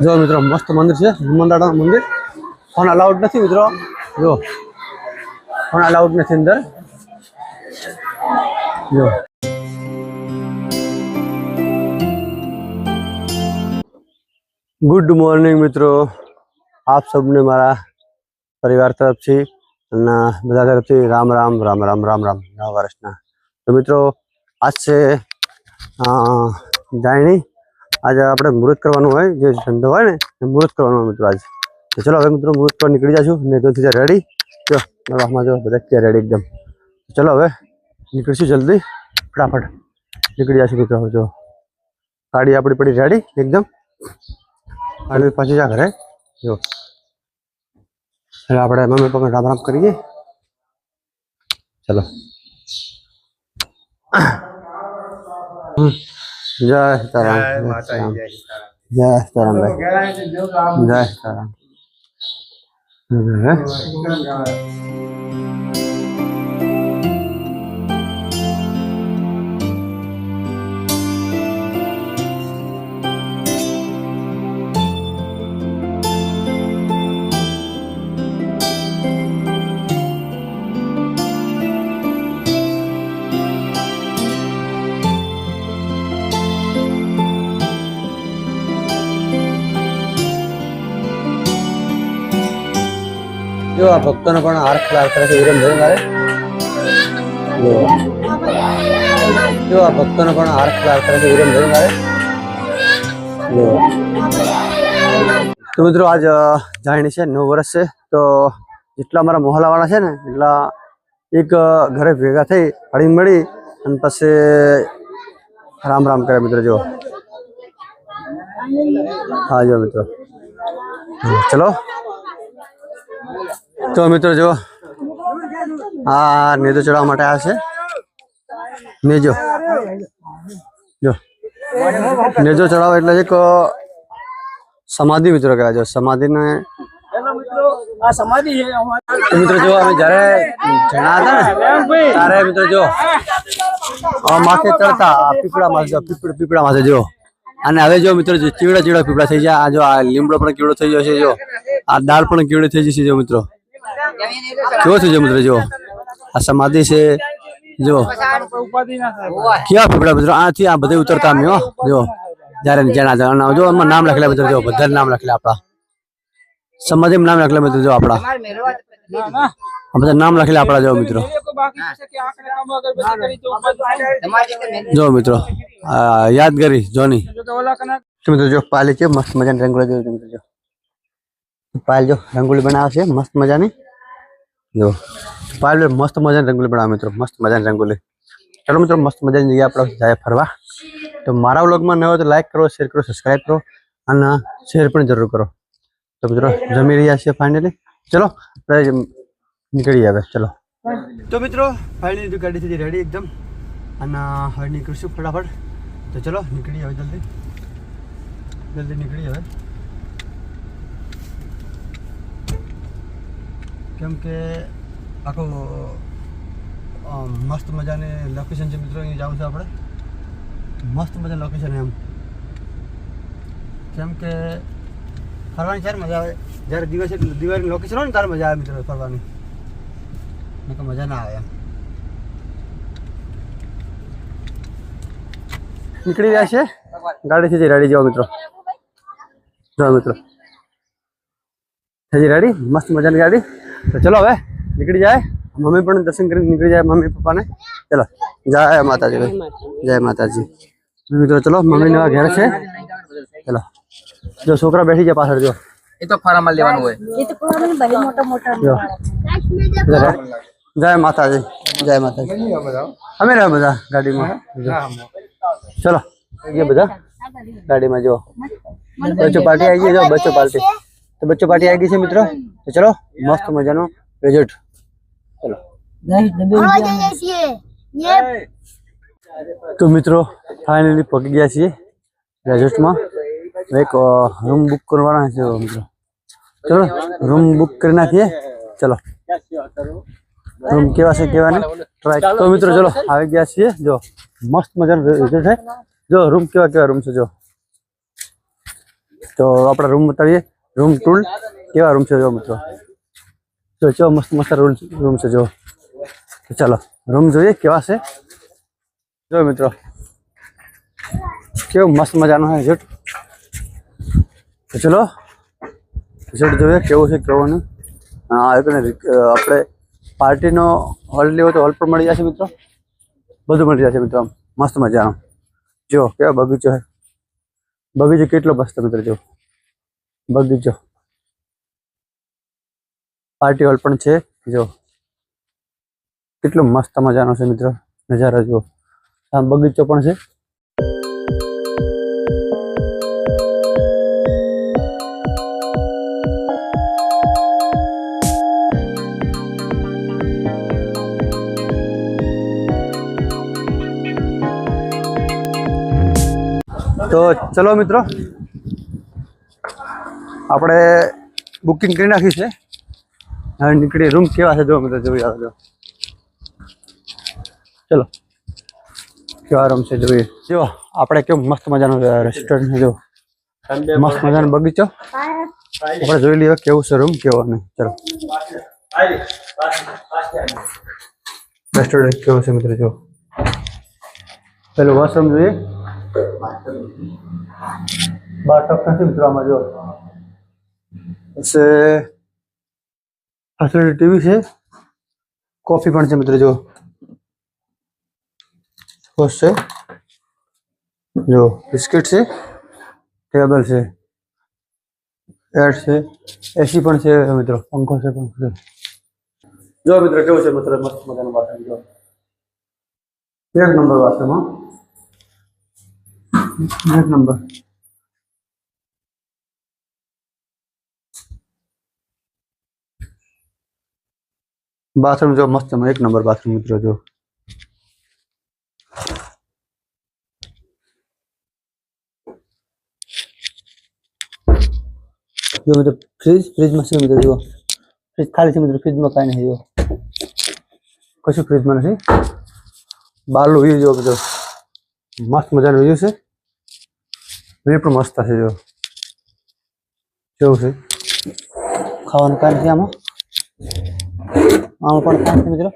જો મિત્રો મસ્ત મંદિર છે હનુમાનદાદાનું મંદિર. ફોન અલાઉડ નથી મિત્રો. જો ફોન અલાઉડ નથી અંદર. જો. ગુડ મોર્નિંગ મિત્રો. આપ સૌને મારા પરિવાર તરફથી અને બધા તરફથી રામ રામ રામ રામ રામ રામ. નવા વર્ષના. તો મિત્રો આજ છે અ, જાયણી આજે આપણે મુહૂર્ત કરવાનું હોય, જે ધંધો હોય ને, એ મુહૂર્ત કરવાનું મિત્રો આજે. તો ચલો હવે મિત્રો મુહૂર્ત પર નીકળી જશું ને તો ત્યાં રેડી જો, મારા જો બધા ત્યાં રેડી એકદમ. ચલો હવે નીકળીશું જલ્દી. ફટાફટ નીકળી જશું મિત્રો જો. ગાડી આપણી પડી રેડી એકદમ. ગાડી પાછી જા ઘરે, જો. એટલે આપણે મમ્મી પપ્પા રામ રામ કરીએ. ચલો. હમ. જય સીતારામ. જય સીતારામ. જય સીતારામ જય સીતારામ. આ ભક્તોને પણ હાર કરે છે. વિરમ ભાઈ મારે. જો. આ ભક્તોને પણ હાર ખલાર કરે છે. વિરમ ભાઈ મારે. તો મિત્રો આજ જાણી છે નવ વર્ષ છે. તો જેટલા અમારા મોહલ્લાવાળા છે ને, એટલા એક ઘરે ભેગા થઈ હળી મળી અને પછી રામ રામ કરે મિત્રો જો હા જો મિત્રો. ચલો. તો મિત્રો જો આ નેજો ચડાવવા માટે આવ્યા છે. નેજો જો. નેજો ચડાવો એટલે એક સમાધિ મિત્રો કહેવાય. છે સમાધિને મિત્રો જો અમે જ્યારે જણા હતા ને, ત્યારે મિત્રો જો માથે ચડતા, આ પીપળા માથે પીપળા પીપળા માથે જો અને હવે જો મિત્રો ચીવડા ચીવડા પીપળા થઈ જાય આ જો આ લીમડો પણ કેવડો થઈ ગયો છે જો આ દાળ પણ કેવડી થઈ જશે જો મિત્રો. કેવો થઈ ગયો મિત્રો જો આ સમાધિ છે જો ઉપાધિ ના થાય કેવા પીપળા મિત્રો આથી આ બધે ઉતરતા અમે હો જો જ્યારે જણા જણા જો એમાં નામ લખેલા મિત્રો જો બધા નામ લખેલા આપણા સમાધિમાં નામ લખેલા મિત્રો જો આપણા ના ના આ બધા નામ લખેલા આપણા જો મિત્રો એ તો બાકી છે કે આંખને કામ અગરબત્તી કરી તો ઉપાધિ જો મિત્રો આ યાદગારી જોની જો કે ઓલા કના તો મિત્રો જો પાલી છે મસ્ત મજાની રંગોળી જો મિત્રો જો પાલ જો રંગોળી બનાવે છે મસ્ત મજાની જો. પાર્લર મસ્ત મજાની રંગોલી બનાવે મિત્રો, મસ્ત મજાની રંગોલી. ચલો મિત્રો, મસ્ત મજાની જગ્યાએ આપણે જાય ફરવા. તો મારા વ્લોગમાં ન હોય તો લાઈક કરો શેર કરો સબસ્ક્રાઈબ કરો અને શેર પણ જરૂર કરો. તો મિત્રો, જમી રહ્યા છીએ ફાઇનલી ચલો જમ- નીકળીએ ચલો. તો મિત્રો ફાઇનલી ગાડી થઈ રેડી એકદમ. અને હવે નીકળીશું ફટાફટ. તો ચલો નીકળી આવે જલ્દી. જલ્દી નીકળી હવે. કેમ કે આખું મસ્ત મજાની લોકેશન છે મિત્રો, અહીં જાઉં છું આપણે. મસ્ત મજાની લોકેશન એમ. કેમ કે ફરવાની જ્યારે મજા આવે. જ્યારે દિવસે દિવાળીની લોકેશન હોય ને, ત્યારે મજા આવે મિત્રો ફરવાની. નકર મજા ના આવે એમ. નીકળી રહ્યા છે? ગાડીથી રેડી જાઓ મિત્રો. જાઓ મિત્રો. થઈ રેડી મસ્ત મજાની ગાડી. તો ચલો હવે નીકળી જાય. મમ્મી પણ દર્શન કરીને નીકળી જાય મમ્મી પપ્પાને. ચલો જય માતાજી જય માતાજી. મિત્રો ચલો મમ્મી નવા ઘેર છે. ચલો. જો છોકરા બેઠી જાય પાછળ જો. એ તો ફાર્મમાં લેવાનું હોય. એ તો કોઈ બહુ મોટો મોટો. જય માતાજી. જય માતાજી. અમે રહ્યા બધા ગાડીમાં. ચલો ગયા બધા ગાડીમાં જો. બચ્ચો પાર્ટી આવી ગઈ જો બચ્ચો પાર્ટી. તો બચ્ચો પાર્ટી આવી ગઈ છે મિત્રો તો ચલો મસ્ત મજાનો રિઝલ્ટ ચલો તો મિત્રો ફાઇનલી પહોંચી ગયા છીએ રેઝોર્ટમાં એક રૂમ બુક કરવાના છે મિત્રો ચલો રૂમ બુક કરી નાખીએ ચલો રૂમ કેવા છે કેવા નહીં ટ્રાય તો મિત્રો ચલો આવી ગયા છીએ જો મસ્ત મજાનો રિઝલ્ટ છે જો રૂમ કેવા કેવા રૂમ છે જો તો આપણે રૂમ બતાવીએ રૂમ ટૂલ કેવા રૂમ છે જો મિત્રો જો ચો મસ્ત મસ્ત રૂમ રૂમ છે જો તો ચાલો રૂમ જોઈએ કેવા છે જો મિત્રો કેવું મસ્ત મજાનો છે જટ તો ચલો રિઝલ્ટ જોઈએ કેવું છે કેવું નહીં હા એ પણ આપણે પાર્ટીનો હોલ લેવો તો હોલ પણ મળી જશે મિત્રો બધું મળી જશે મિત્રો આમ મસ્ત મજાનો જો કેવો બગીચો છે બગીચો કેટલો મસ્ત મિત્રો જો બગીચો. પાર્ટી હોલ પણ છે. જો. કેટલો મસ્ત મજાનો છે મિત્રો નજારો જુઓ. આમ બગીચો પણ છે. તો ચલો મિત્રો આપણે બુકિંગ કરી નાખી છે. હવે નીકળી રૂમ કેવા છે જો મિત્રો જોઈ આવે ચલો. કેવા રૂમ છે જોઈએ. જો આપણે કેવું મસ્ત મજાનું રેસ્ટોરન્ટ જો. મસ્ત મજાનો બગીચો. આપણે જોઈ લઈએ કેવું છે રૂમ કેવો નહીં. ચલો. રેસ્ટોરન્ટ કેવું છે મિત્રો જો. પેલું વોશરૂમ જોઈએ. બાર ટોપ નથી મિત્રો આમાં જો. પછી ફેસિલિટી ટીવી છે કોફી પણ છે મિત્રો જો સોસ છે જો બિસ્કિટ છે ટેબલ છે એડ છે એસી પણ છે મિત્રો પંખો છે પંખો છે જો મિત્રો કેવું છે મિત્રો મસ્ત મજાનું બાથરૂમ જો એક નંબર બાથરૂમ હા એક નંબર બાથરૂમ જો મસ્ત એક નંબર બાથરૂમ મિત્રો જો જો મિત્રો ફ્રીજ ફ્રીજમાં છે મિત્રો જો ફ્રીજ ખાલી છે મિત્રો ફ્રીજમાં કાંઈ નહીં જો કશું ફ્રીજમાં નથી બહારનું વ્યૂ જો મિત્રો મસ્ત મજાનું વ્યૂ છે વ્યૂ પણ મસ્ત છે જો કેવું છે ખાવાનું કાંઈ નથી આમાં આમાં પણ કાંઈ મિત્રો.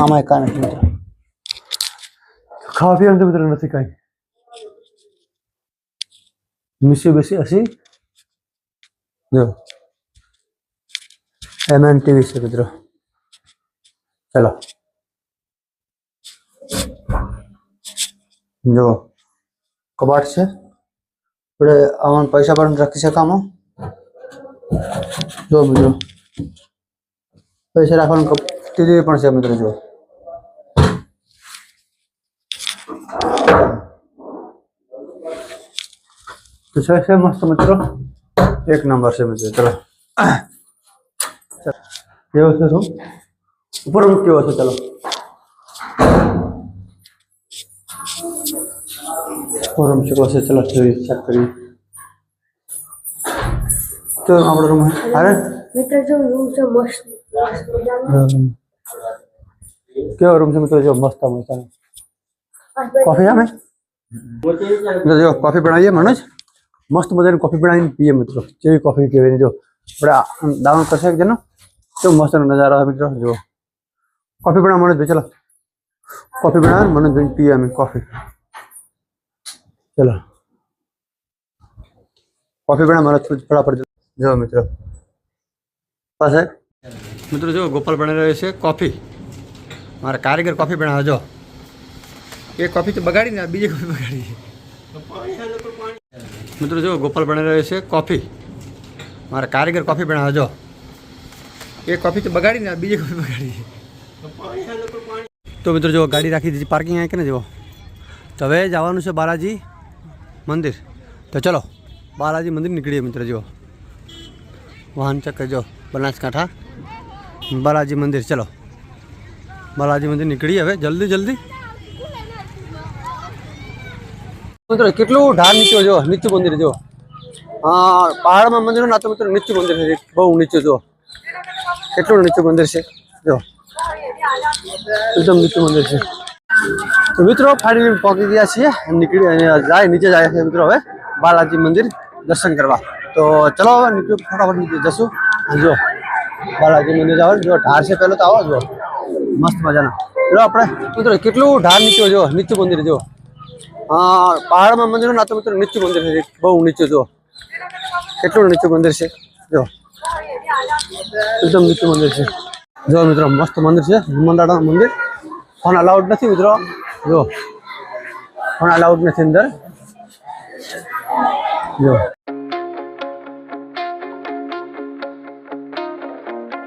આમાં કાંઈ નથી મિત્રો. ખાવા પીવાનું મિત્રો નથી કાંઈ. મિસી બેસી હસી. જો. એમ એન ટીવી છે મિત્રો. ચલો. જો. કબાટ છે. આપણે આમાં પૈસા પણ રાખી શકામાં જો મિત્રો. પૈસા રાખવાનું ટીવી પણ છે મિત્રો જો તો છે છે મસ્ત મિત્રો. એક નંબર છે મિત્રો, ચલો. કેવો છે શું? ઉપર રૂમ કેવો છે, ચલો. ઉપર રૂમ કેવો છે, ચલો આપણો રૂમ અરે મિત્ર, જો, રૂમ છે મસ્ત. કેવો રૂમ છે મિત્રો જો મસ્ત મસ્ત કોફી આવે મિત્રો જો કોફી બનાવીએ મનોજ મસ્ત મજાની કોફી બનાવીને પીએ મિત્રો કેવી કોફી કેવી જો આપણે ડાઉન કરશે કે ને કેવો મસ્ત નજારો આવે મિત્રો જો કોફી બનાવ મનોજ ભાઈ ચલો કોફી બનાવે મનોજ ભાઈ પીએ અમે કોફી ચલો કોફી બનાવ મનોજ ફટાફટ જો મિત્રો પાસે મિત્રો, જો ગોપાલ બનાવી રહ્યો છે કોફી. મારા કારીગર કોફી બનાવે જો. એ કોફી તો બગાડી ને, બીજી કોફી બગાડી. મિત્રો, જો ગોપાલ બનાવી રહ્યો છે કોફી. મારા કારીગર કોફી બનાવે જો. એ કોફી તો બગાડી ને, બીજી કોફી બગાડી. તો મિત્રો, જો ગાડી રાખી દીધી, પાર્કિંગ આ કે ને જો તો હવે જવાનું છે બાલાજી મંદિર. તો ચલો, બાલાજી મંદિર નીકળીએ મિત્રો જો વાહન ચક્કર, જો, બનાસકાંઠા. બાલાજી મંદિર, ચલો. બાલાજી મંદિર નીકળીએ હવે, જલ્દી જલ્દી. મિત્રો, કેટલું ઢાળ નીચું જો નીચું મંદિર જો હા, પહાડમાં મંદિર ના તો મિત્રો નીચું મંદિર છે, બહુ નીચું જો કેટલું નીચું મંદિર છે? જો એકદમ નીચું મંદિર છે. તો મિત્રો ફાડીને પહોંચી ગયા છીએ. નીકળી જાય, નીચે જાય છે મિત્રો હવે. બાલાજી મંદિર દર્શન કરવા. તો ચલો હવે નીકળી ફટાફટ નીકળી જશું. જો બાલાજી મંદિર જાવ જો ઢાર છે, પહેલો તો આવો જો મસ્ત મજાના. ચલો આપણે, મિત્રો, કેટલું ઢાર નીચું જો નીચું મંદિર જો હા પહાડમાં મંદિર ના તો, મિત્રો, નીચું મંદિર છે. બહુ નીચું જો કેટલું નીચું મંદિર છે? જો એકદમ નીચું મંદિર છે. જો મિત્રો, મસ્ત મંદિર છે. હનુમાનદાદાનું મંદિર. ફોન અલાઉડ નથી, મિત્રો. જો ફોન અલાઉડ નથી અંદર. જો